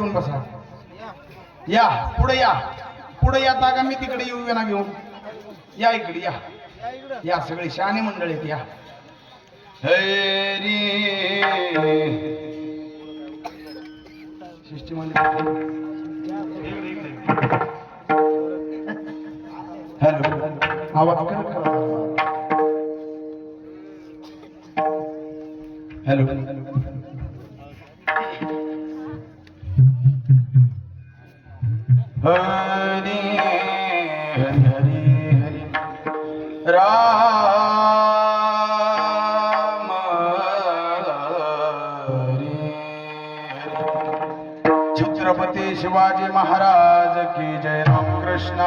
येऊन बसा. या पुढे या. पुढे या का मी तिकडे येऊ ना घेऊन. या इकडे या. या सगळे शहाणे मंडळ आहेत या. हरी. हॅलो. आवाज हॅलो. हरी हरी हरी हरी। राम हरी छत्रपती शिवाजी महाराज की जय राम कृष्ण